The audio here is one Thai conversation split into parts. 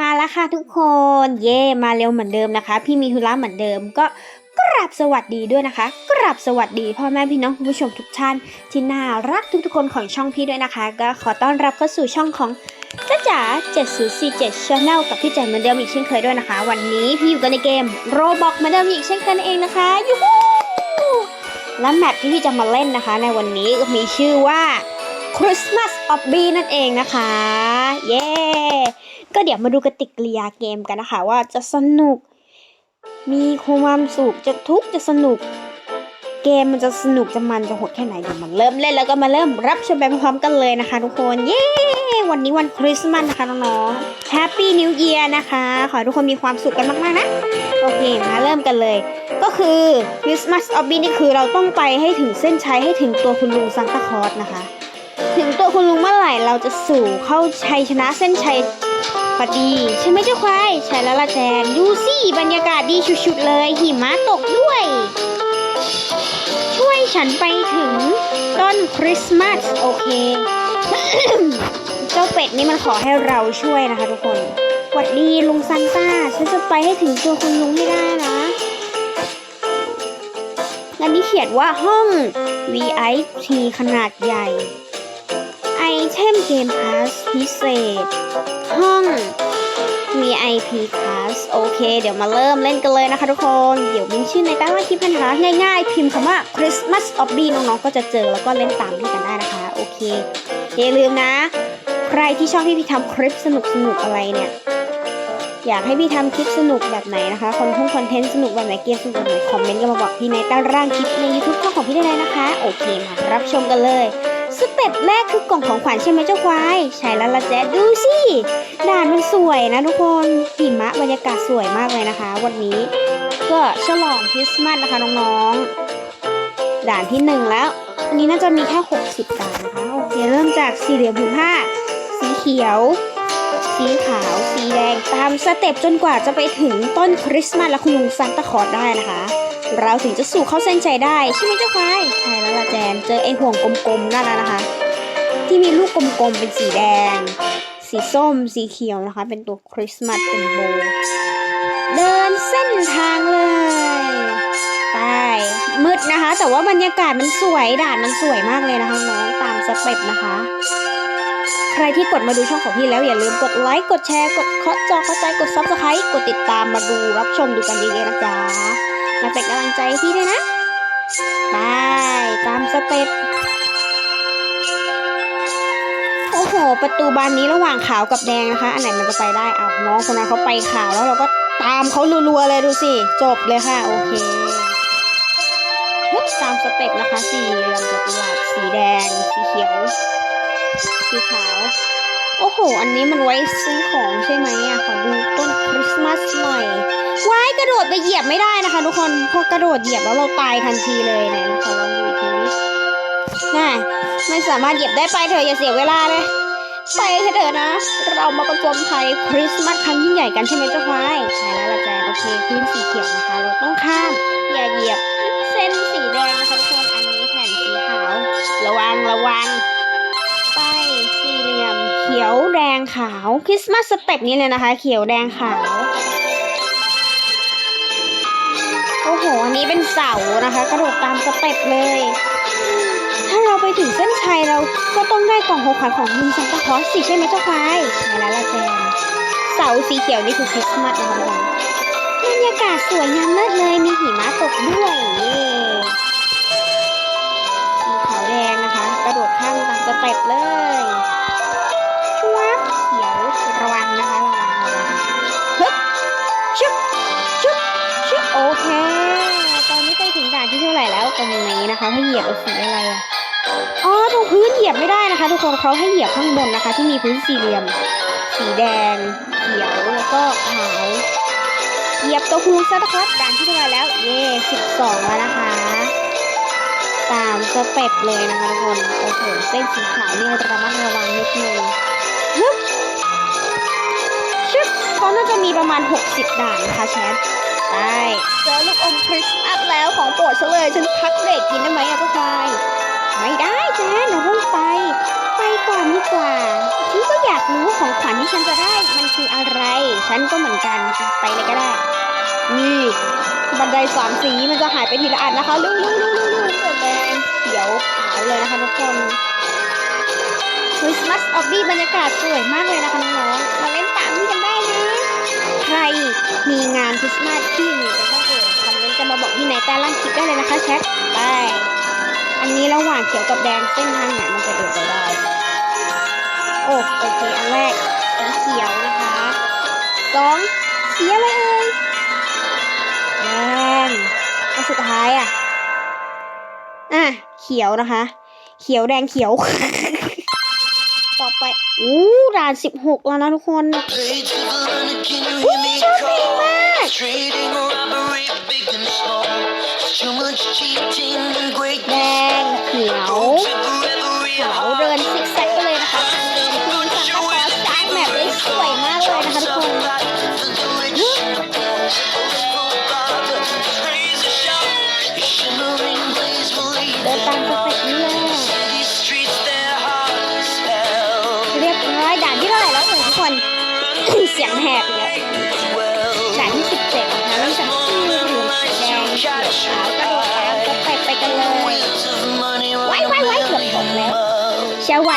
มาแล้วค่ะทุกคน เย่มาเร็วเหมือนเดิมนะคะ พี่มีธุระเหมือนเดิมก็กราบสวัสดีด้วยนะคะ กราบสวัสดีพ่อแม่พี่น้องคุณผู้ชมทุกท่านที่น่ารักทุกๆคนของช่องพี่ด้วยนะคะ ก็ขอต้อนรับเข้าสู่ช่องของจ้าจ๋า7047 Channel กับพี่แจนเหมือนเดิมอีกเช่นเคยด้วยนะคะ วันนี้พี่อยู่กันในเกมโรบอกเหมือนเดิมอีกเช่นเคยนั่นเองนะคะยูฮูและแมปที่พี่จะมาเล่นนะคะ ในวันนี้ก็มีชื่อว่า Christmas of B นั่นเองนะคะ เย้ก็เดี๋ยวมาดูกติกริยาเกมกันนะคะ ว่าจะสนุก มีความสุขจะทุกข์จะสนุก เกมมันจะสนุกจะมันจะโหดแค่ไหนเดี๋ยวมันเริ่มเล่นแล้วก็มาเริ่มรับชมไปพร้อมกันเลยนะคะ ทุกคนเย้วันนี้วันคริสต์มาสนะคะน้องๆ Happy New Year นะคะ ขอให้ทุกคนมีความสุขกันมากๆนะโอเคมาเริ่มกันเลย ก็คือ Christmas of B นี่คือเราต้องไปให้ถึงเส้นชัยให้ถึงตัวคุณลุงซันตาคลอสนะคะ ถึงตัวคุณลุงเมื่อไหร่เราจะสู่เข้าชัยชนะเส้นชัยพอดีใช่ไหมเจ้าควายใช่แล้วละแจนดูสิบรรยากาศดีชุดๆเลยหิมะตกด้วย ช่วยฉันไปถึงต้นคริสต์มาสโอเค เจ้าเป็ดนี่มันขอให้เราช่วยนะคะทุกคนหวัดดีลุงซันต้าฉันจะไปให้ถึงตัวคุณลุงให้ได้นะและนี่เขียนว่าห้อง VIP ขนาดใหญ่ เทมเกมพาสพิเศษ ห้อง VIP Class โอเค เดี๋ยวมาเริ่มเล่นกันเลยนะคะทุกคน เดี๋ยวมีชื่อในใต้ล่าคลิปพันธะง่ายๆ พิมพ์คำว่า Christmas of B น้องๆ ก็จะเจอแล้วก็เล่นตามพี่กันได้นะคะ โอเค อย่าลืมนะ ใครที่ชอบที่พี่ทำคลิปสนุกๆ อะไรเนี่ย อยากให้พี่ทำคลิปสนุกแบบไหนนะคะ คอนทนต์คอนเทนต์สนุกแบบไหน เกมสนุกแบบไหน คอมเมนต์กันมาบอกพี่ในใต้ล่างคลิปใน YouTube ช่อของพี่ได้เลยนะคะ โอเคมารับชมกันเลย สเต็ปแรกคือกล่องของขวัญใช่ไหมเจ้าควาย ใช่แล้วละแจ๊ดูสิด่านมันสวยนะทุกคนหิมะบรรยากาศสวยมากเลยนะคะ วันนี้ ก็ฉลองคริสต์มาสนะคะน้องๆ ด่านที่หนึ่งแล้ว อันนี้น่าจะมีแค่60ด่านนะคะโอเคเริ่มจากสี่เหลี่ยมผืนผ้า สีเขียว สีขาว สีแดงตามสเต็ปจนกว่าจะไปถึงต้นคริสต์มาสและคุณลุงซานตาคลอสได้นะคะ เราถึงจะสู่เข้าเส้นชัยได้ใช่ไหมเจ้าควายใช่แล้วล่ะแจนเจอไอ้ห่วงกลมๆนั่นแล้วนะคะ ที่มีลูกกลมๆเป็นสีแดง สีส้มสีเขียวนะคะ เป็นตัวคริสต์มาสเป็นโบเดินเส้นทางเลยไปมืดนะคะ แต่ว่าบรรยากาศมันสวยด่านมันสวยมากเลยนะคะน้องตามสเต็ปนะคะ ใครที่กดมาดูช่องของพี่แล้วอย่าลืมกดไลค์กดแชร์กดเคาะจอเข้าใจกดซับสไครต์กดติดตามมาดูรับชมดูกันเยอะๆนะจ๊ะ มาเป็นกำลังใจพี่ด้วยนะไปตามสเต็ปโอ้โห ประตูบานนี้ระหว่างขาวกับแดงนะคะ อันไหนมันจะไปได้เอาน้องคนนั้นเขาไปขาวแล้วเราก็ตามเขารัวๆเลยดูสิ จบเลยค่ะ โอเคฮึบตามสเต็ปนะคะ สีเหลืองกับหลาบสีแดง สีเขียว สีขาว โอ้โห อันนี้มันไว้ซื้อของใช่ไหมอะ ขอดูต้นคริสต์มาสหน่อย ว้ายกระโดดไปเหยียบไม่ได้นะคะ ทุกคนพอกระโดดเหยียบแล้วเราตายทันทีเลยไหนขอลองดูอีกทีนี้น่าไม่สามารถเหยียบได้ไปเถอะอย่าเสียเวลาเลยไปเถอะนะ เรามาประจนภัยคริสต์มาสครั้งยิ่งใหญ่กันใช่ไหมเจ้าควายใช่แล้วละแจนโอเคพื้นสีเขียวนะคะ เราต้องข้ามอย่าเหยียบ เส้นสีแดงนะคะทุกคนอันนี้แผ่นสีขาว ระวังระวังไปสี่เหลี่ยม เขียวแดงขาวคริสต์มาสสเต็ปนี้เลยนะคะ เขียวแดงขาว อันนี้เป็นเสานะคะ กระโดดตามสเต็ปเลย ถ้าเราไปถึงเส้นชัยเราก็ต้องได้กล่องของขวัญของลุงซันตาคอสสิใช่ไหมเจ้าควายใช่แล้วละแจนเสาสีเขียวนี่คือคริสต์มาสนะคะบรรยากาศสวยงามมากเลยมีหิมะตกด้วยเย้สีขาวแดงนะคะ กระโดดข้ามตามสเต็ปเลยชวบเขียวระวังนะคะระวังระวังฮึบชุบชุบชุบโอเค ที่เท่าไหร่แล้วตรงนี้นะคะให้เหยียบสีอะไรอะอ๋อตรงพื้นเหยียบไม่ได้นะคะ ทุกคนเขาให้เหยียบข้างบนนะคะ ที่มีพื้นสี่เหลี่ยม สีแดงเขียวแล้วก็ขาวเหยียบตัวคูณซะนะครับด่านที่เท่าไหร่แล้วเย่สิบสองแล้วนะคะ ตามสเต็ปเลยนะคะทุกคนโอ้โหเส้นสีขาวนี่ระมัดระวังนิดนึงฮึบชึบเขาน่าจะมีประมาณ 60 ด่านนะคะแชท ไปเจอลูกอมคริสต์มาสแล้วของโปรดฉันเลย ฉันพักเบรกกินได้ไหมอะพวกนายไม่ได้แจ๊เดี๋ยวเพิ่งไป ไปก่อนดีกว่า ฉันก็อยากรู้ของขวัญที่ฉันจะได้มันคืออะไร ฉันก็เหมือนกันไปเลยก็ได้ นี่บันไดสามสีมันจะหายไปทีละอันนะคะลูลูลูลูลูเกิดแดงเขียวขาวเลยนะคะทุกคนคริสต์มาสออบบี้บรรยากาศสวยมากเลยนะคะน้องๆมาเล่นตามนี้กันได้ นะใครมีงานคริสต์มาสที่มีกันบ้างเอ่ยคอมเมนต์จะมาบอกที่ไหนใต้ล่างคลิปได้เลยนะคะแชทไปอันนี้ระหว่างเขียวกับแดงเส้นทางไหนมันจะเดินไปได้โอ้โอเคอันแรกสีเขียวนะคะสองสีอะไรเอ่ยแดงอันสุดท้ายอะอะเขียวนะคะ เขียวแดงเขียว อู้ด่านสิบหกแล้วนะทุกคนอุ้ยชอบเพลงมาก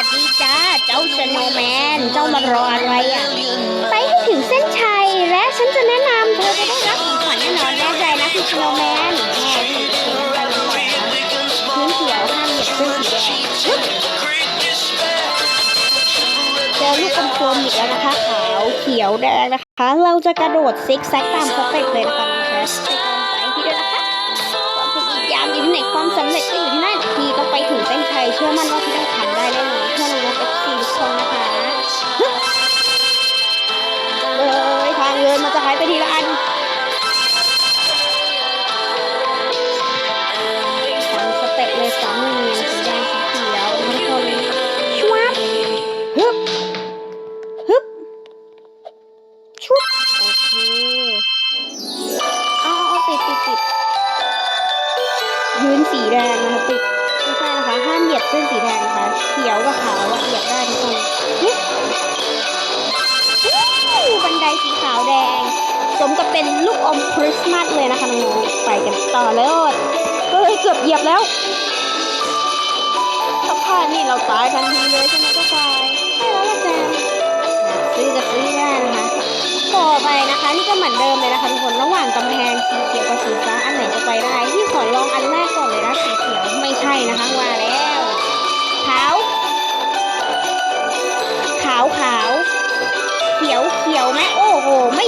วัสดีจ้า เจ้าสโนแมน เจ้ามารออะไรอะ ไปให้ถึงเส้นชัย และฉันจะแนะนำเธอจะได้รับของขวัญแน่นอนแน่ใจนะคุณสโนแมนแน่สิเสียงไปเลยพื้นเขียวห้ามเหยียบเส้นสีแดงเจอลูกกลมๆอีกแล้วนะคะ ขาวเขียวแดงนะคะ เราจะกระโดดซิกแซกตามสเต็ปเลยนะคะน้องแคสเป็นกำลังใจให้ด้วยนะคะความพยายามอยู่ที่ไหนความสำเร็จก็อยู่ที่นั่นทีต้องไปถึงเส้นชัยเชื่อมั่นว่า เดินมันจะหายไปทีละอันทางสเต็ปเลยสองเนียนสีแดงสีเขียวทุกคนชวับฮึบฮึบชุบโอเคเอาเอาเอติดติดติดพื้นสีแดงนะคะติดไม่ใช่นะคะห้ามเหยียบเส้นสีแดงนะคะเขียวกับขาวอะเหยียบได้ทุกคนฮึบฮู้บันได สีขาวแดง สมกับเป็นลูกอมคริสต์มาสเลยนะคะน้องๆไปกันต่อเลยเฮ้ยเกือบเหยียบแล้วถ้าพลาดนี่เราตายทันทีเลยใช่ไหมเจ้ายใช่แล้วละแจมซื้อก็ซื้อได้นะคะต่อไปนะคะ นี่ก็เหมือนเดิมเลยนะคะทุกคนระหว่างกำแพงสีเขียวกับสีฟ้าอันไหนจะไปได้ที่ขอลองอันแรกก่อนเลยนะสีเขียวไม่ใช่นะคะว่าแล้ว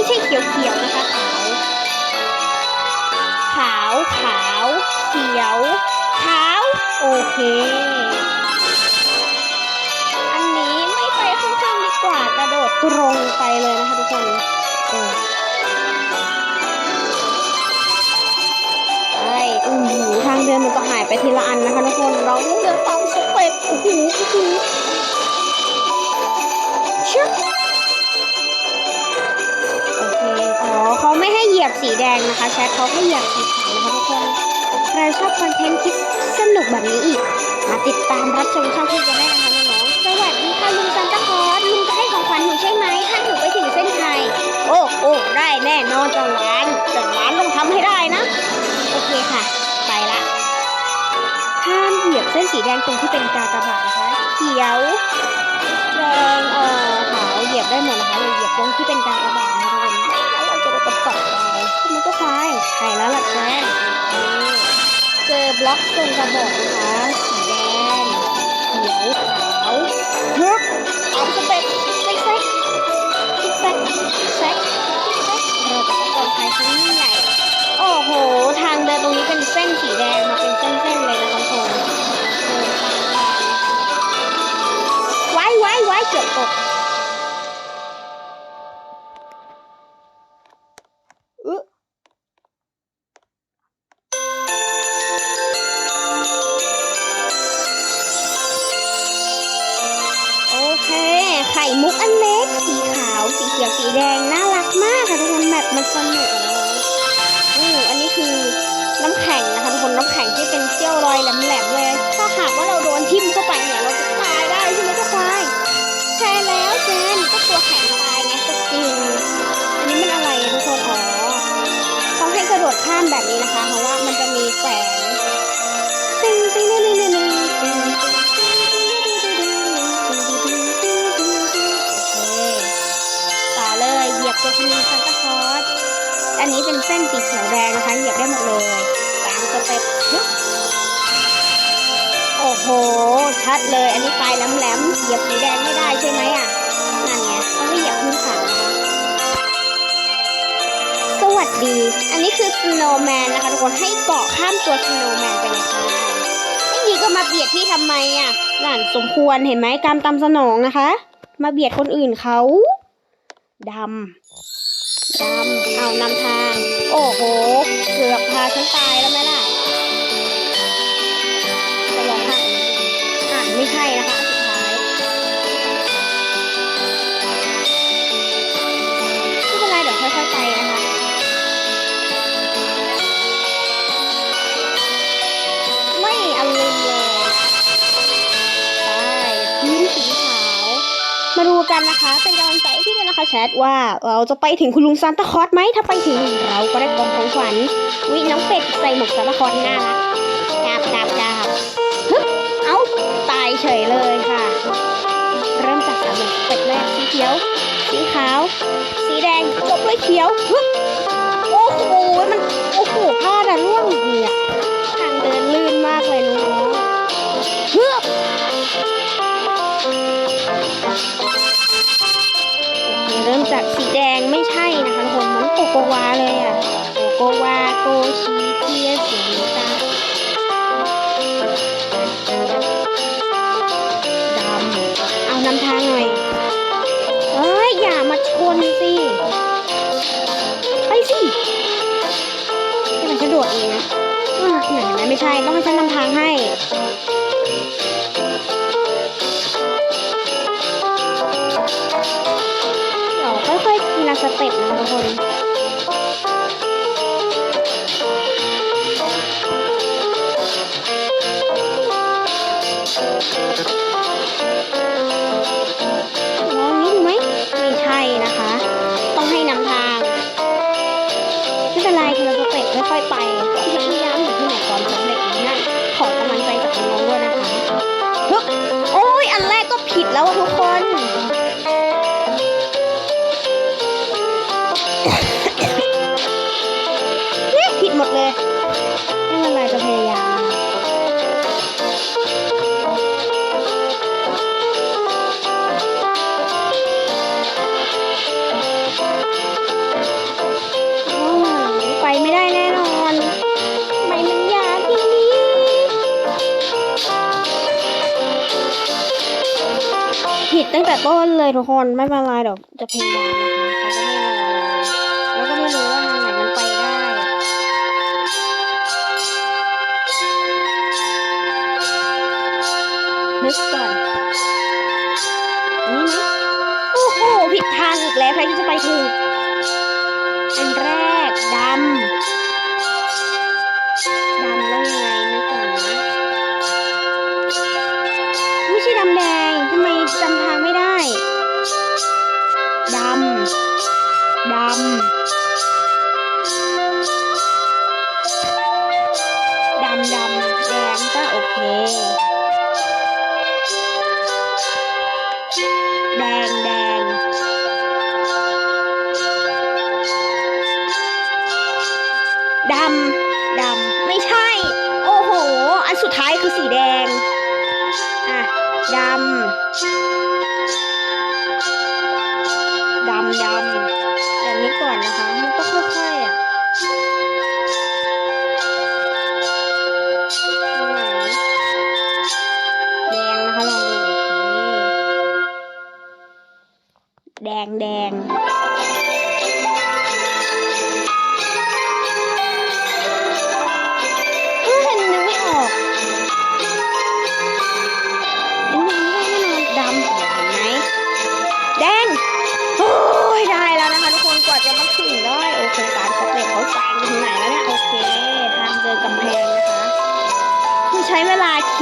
ไม่ใช่เขียวเขียวนะคะ ขาวขาวขาว เขียวขาว โอเค อันนี้ไม่ไปข้างๆดีกว่ากระโดดตรงไปเลยนะคะทุกคนเออไอู้หูทางเดินมันก็หายไปทีละอันนะคะทุกคน เราต้องเดินตามสเต็ปโอ้โห แชทเขาให้เหยียบสีขาวนะคะทุกคน ใครชอบคอนเทนต์คลิปสนุกแบบนี้อีก มาติดตามรับชมช่องพี่กันได้นะคะน้องๆสวัสดีค่ะลุงซันตาคลอสลุงจะให้ของขวัญหนูใช่ไหมถ้าหนูไปถึงเส้นชัยโอ้โอ้ได้แน่นอนจ้าหลานจ้าหลานต้องทำให้ได้นะ โอเคค่ะ ไปละห้ามเหยียบเส้นสีแดงตรงที่เป็นกากบาทนะคะเขียวแดงเอ่อขาวเหยียบได้หมดนะคะอย่าเหยียบตรงที่เป็นกากบาทนะคะ ช่หายใช่แล้วล่ะแจ้งโอเจอบล็อกตรงกระบอกนะคะสีแดงเขียวขาวฮึบเอาสเต็ปซิกแซกซิกแซกซิกแซกซิกซกเราจะประกอบไฟครั้งยิ่ใหญ่โอ้โห ทางเดินตรงนี้เป็นเส้นสีแดงมาเป็นเส้นๆเลยนะคะทุกคนเดินตามทางไว้ไว้ไว้เกือบตก ตัวคุณลุงซันตาคลอสอันนี้เป็นเส้นสีเขียวแดงนะคะเหยียบได้หมดเลยตามสเต็ปโอ้โห ชัดเลย อันนี้ปลายแหลมๆเหยียบสีแดงไม่ได้ใช่ไหมอะนั่นไงต้องไม่เหยียบพื้นขาวนะคะสวัสดี อันนี้คือ snowman นะคะทุกคนให้เกาะข้ามตัว snowman ไปเลยค่ะไม่ดีก็มาเบียดพี่ทำไมอะนั่นสมควรเห็นไหมกรรมตามสนองนะคะ มาเบียดคนอื่นเขาดำ ดำเอานำทาง โอ้โห เกือบพาฉันตายแล้วไหมล่ะจะลอกค่ะอะไม่ใช่นะคะ นะคะแชทว่าเราจะไปถึงคุณลุงซานตาคอสไหมถ้าไปถึงเราก็ได้กล่องของขวัญวิน้องเป็ดใส่หมวกซานตาคอสน่ารักกราบกราบกราบฮึบเอ้าตายเฉยเลยค่ะ เริ่มจากสามเหลี่ยมเป็ดแรกสีเขียว สีขาว สีแดงจบด้วยเขียวฮึบโอ้โหมันโอ้โหพลาดอะร่วง โกวาเลยอะโกวาโกชีเทียสีตาดำเอานำทางหน่อยเอ้ย อย่ามาชนสิ ไปสิให้มันฉันโดดเองนะอะไหนไหนไม่ใช่ ต้องให้ฉันนำทางให้เราค่อยๆทีละสเต็ปนะทุกคน ผิดตั้งแต่ต้นเลยทุกคนไม่เป็นไรเดี๋ยวจะพยายามนะคะเขาก็ไม่รอแล้วก็ไม่รู้ว่าทางไหนมันไปได้นึกก่อนนี่ไหมโอ้โหผิดทางอีกแล้วใครที่จะไปถูก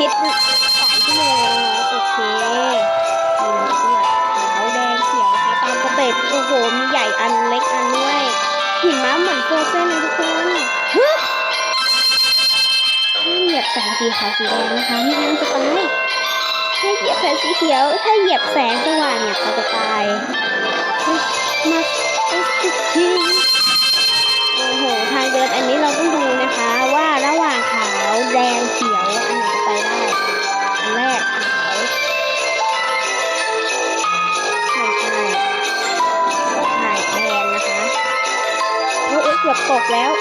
คิดสามชั่วโมงนะโอเคนี่นะเลือดขาวแดงเขียวนะคะตามสเต็ปโอ้โหมีใหญ่อันเล็กอันด้วยหิมะเหมือนโฟเซนเลยทุกคนฮึบยบแสงสีขาวสีแดงนะคะไม่งั้นจะตายถ้าเหยียบแสงสีเขียว ถ้าเหยียบแสงสว่างเนี่ยเขาจะตายมาทีโอ้โหทางเดินอันนี้เราต้องดูนะคะ ว่าระหว่างขาวแดงเแล้ว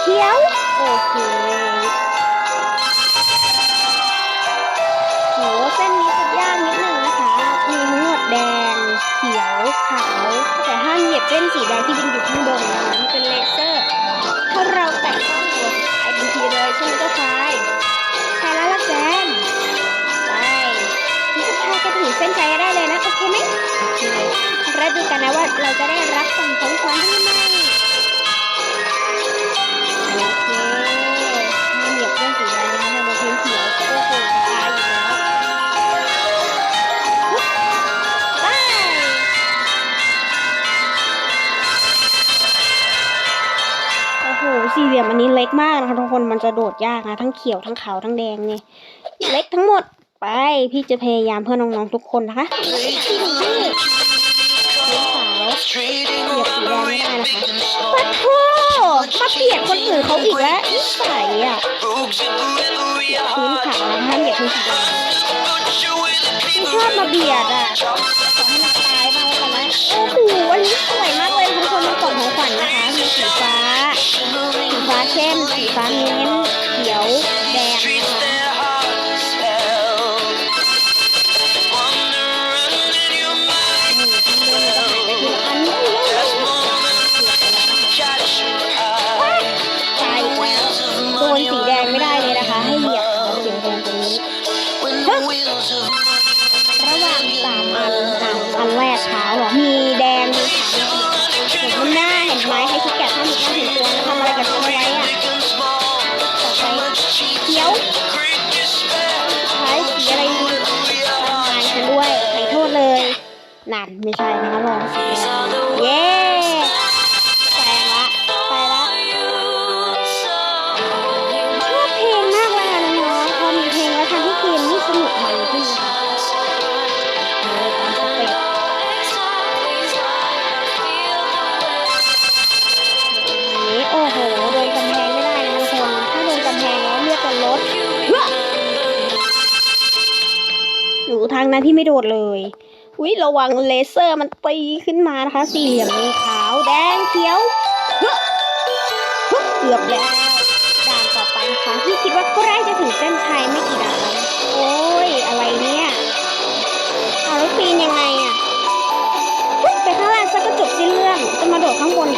เขียว โอเคโหเส้นนี้จะยากนิดนึงนะคะ มีทั้งหมดแดง เขียวขาว แต่ห้ามเหยียบเส้นสีแดงที่มันอยู่ข้างบนนะมันเป็นเลเซอร์ ถ้าเราแตะต้องตัวไอ้ทันทีเลยใช่ไหมเจ้าชายใช่แล้วล่ะแจนไปพี่จะพาแกไปถึงเส้นให้ได้ ดูกันนะว่าเราจะได้รับฝั่งของขวัญหรือไม่โอเคห้าเหยียบเส้นสีแดงนะถ้าเราพื้นเขียวโอ้โหตายอยู่แล้วฮึบไปโอ้โหสี่เหลี่ยมอันนี้เล็กมากนะคะทุกคนมันจะโดดยากนะ ทั้งเขียวทั้งขาวทั้งแดงเนี่ยเล็กทั้งหมดไป พี่จะพยายามเพื่อน้องๆทุกคนนะคะพี่ของพี่สี ขาว Trading เหยียบสีแดงไม่ robbery, ได้นะคะ big and ปะ small. โทมาเปลี่ยนคนอื่นเขาอีกแล้วนิสัยอะ Rogues of every พื้น heart. ขาวห้ามเหยียบพื้นสีแดง Butcher with a ไม่ cleaver ชอบมาเบียดอะ and ขอให้มันตายบ้างแล้วกันนะโอ้โหอันนี้สวยมากเลยทุกคนเป็นกล่องของขวัญนะคะ ที่ไม่โดดเลยอุ้ยระวังเลเซอร์มันตีขึ้นมานะคะ สี่เหลี่ยมมีขาวแดงเขียวเกือบแล้วด่านต่อไปนะคะที่คิดว่าใกล้จะถึงเส้นชัยไม่กี่ด่านแล้วโอ้ยอะไรเนี่ยเอาแล้วปีนยังไงอะไปข้างล่างซะก็จบสิ้นเรื่องจะมาโดดข้างบน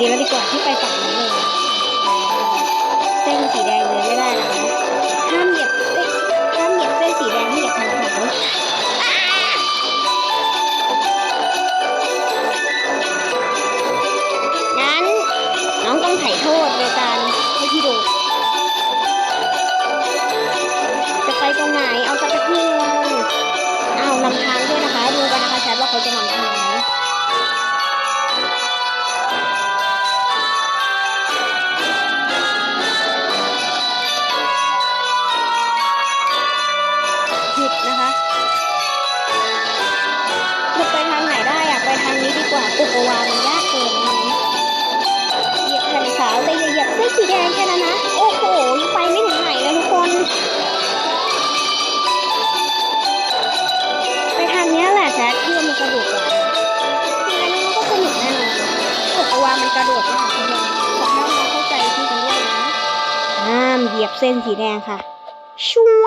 ไม่โดดสเต็ปนี้แล้วดีกว่าที่ไปฝั่ง นะคะจะไปทางไหนได้อะไปทางนี้ดีกว่าโกโกวามันยากเกินนะเหยียบแผ่นขาวแต่อย่าเหยียบเส้นสีแดงแค่นั้นนะโอ้โหไปไม่ถึงไหนเลยทุกคน ไปทางนี้แหละแชทที่มันสะโดวกว่ายังไงมันก็สนุกแน่นอนปุกวามันกระโดดด้วยค่ะทุกคนขอให้น้องๆเข้าใจที่กันด้วยนะห้ามเหยียบเส้นสีแดงค่ะชัว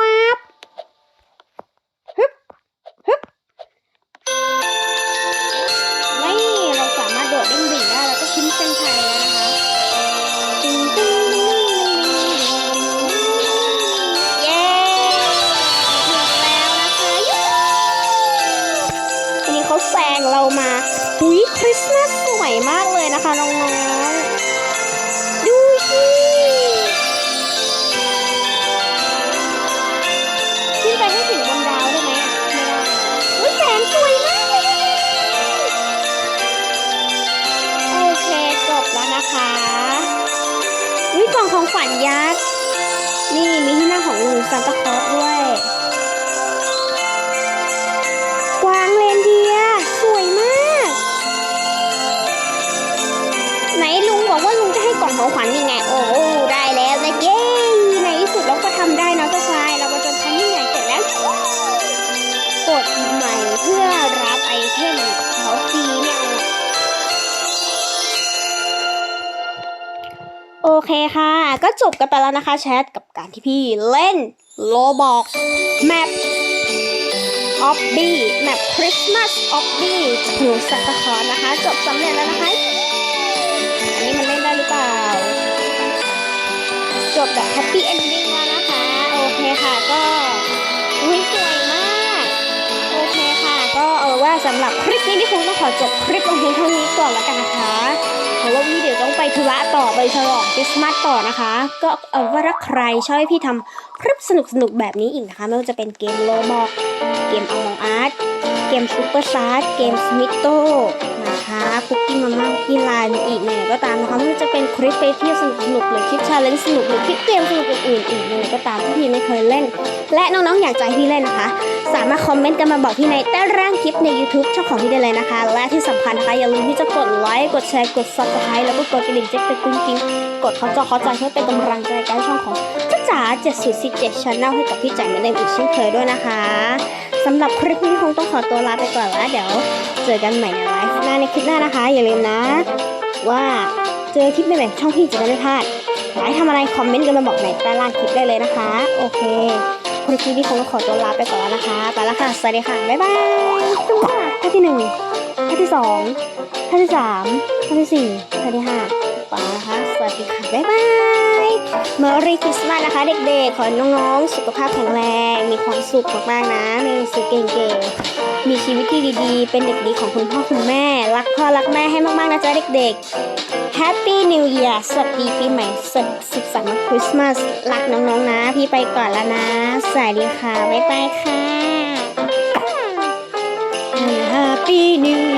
หุยคริสต์มาสสวยมากเลยนะคะน้องๆ ดูสิขึ้นไปให้ถึงบนดาวได้ไหมอะไม่ได้อุ้ยแสงสวยมากเลยโอเคจบแล้วนะคะอุ้ยกล่องของขวัญยักษ์นี่มีที่นั่งของลุงซานตาคลอสด้วย โอเคค่ะ ก็จบกันไปแล้วนะคะแชทกับการที่พี่เล่นโลบอกแมปออบบี้แมปคริสต์มาสออบบี้จากหนูสัตคอนนะคะ จบสำเร็จแล้วนะคะ อันนี้มันเล่นได้หรือเปล่า จบแบบแฮปปี้เอนดิ้งแล้วนะคะ โอเคค่ะก็อุ้ยสวย ว่าสำหรับคลิปนี้ที่คุณต้องขอจบคลิปลงเพียงเท่านี้ก่อนละกันนะคะเพราะว่าพี่เดี๋ยวต้องไปธุระต่อไปฉลองคริสต์มาสต่อนะคะ ก็เอาว่าถ้าใครชอบให้พี่ทำคลิปสนุกๆแบบนี้อีกนะคะ ไม่ว่าจะเป็นเกมโลบอกเกมอมองอาร์ต เกมซูเปอร์ซาร์เกมสมิโตนะคะคุกกิ้มาม่าคุกกิ้ลน์มีอีกไหนก็ตามนะคะไม่ว่าจะเป็นคลิปไปเที่ยวสนุกๆหรือคลิปชาเลนจ์สนุกหรือคลิปเกมสนุกอื่นๆอีกไหนก็ตามที่พี่ไม่เคยเล่น และน้องๆอยากจะให้พี่เล่นนะคะ สามารถคอมเมนต์กันมาบอกพี่ในใต้ร่างคลิปใน YouTube ช่องของพี่ได้เลยนะคะ และที่สำคัญนะคะอย่าลืมที่จะกดไลค์กดแชร์กด subscribe แล้วก็กดกระดิ่งแจ้งเตือนกุ้งกิ้งกดเข้าจอเข้าใจเพื่อเป็นกำลังใจในการช่องของจ้าจ๋า7047 Channel ให้กับพี่จ๋าเหมือนเดิมอีกเช่นเคยด้วยนะคะ สำหรับคลิปนี้คงต้องขอตัวลาไปก่อนแล้วเดี๋ยวเจอกันใหม่ในไลฟ์หน้าในคลิปหน้านะคะ อย่าลืมนะ ว่าเจอคลิปใหม่ๆช่องพี่จะได้ไม่พลาดอยากให้ทำอะไรคอมเมนต์กันมาบอกในใต้ล่างคลิปได้เลยนะคะ โอเคคลิปนี้พี่คงต้องขอตัวลาไปก่อนแล้วนะคะไปแล้วค่ะสวัสดีค่ะบ๊ายบายจุ๊บค่ะท่าที่หนึ่งท่าที่สองท่าที่สามท่าที่สี่ท่าที่ห้าไปแล้วนะคะ วัสดีค่ะ บ๊ายบายมอรีคริสต์มาสนะคะเด็กๆ ขอให้น้องๆ สุขภาพแข็งแรง มีความสุขมากๆนะมีหนังสือเก่งๆ มีชีวิตที่ดีๆ เป็นเด็กดีของคุณพ่อคุณแม่ รักพ่อรักแม่ให้มากๆนะจ๊ะเด็กๆ Happy New Year สวัสดีปีใหม่สุขสุขสันต์คริสต์มาส รักน้องๆนะ พี่ไปก่อนแล้วนะ สวัสดีค่ะ บ๊ายบายค่ะ Happy New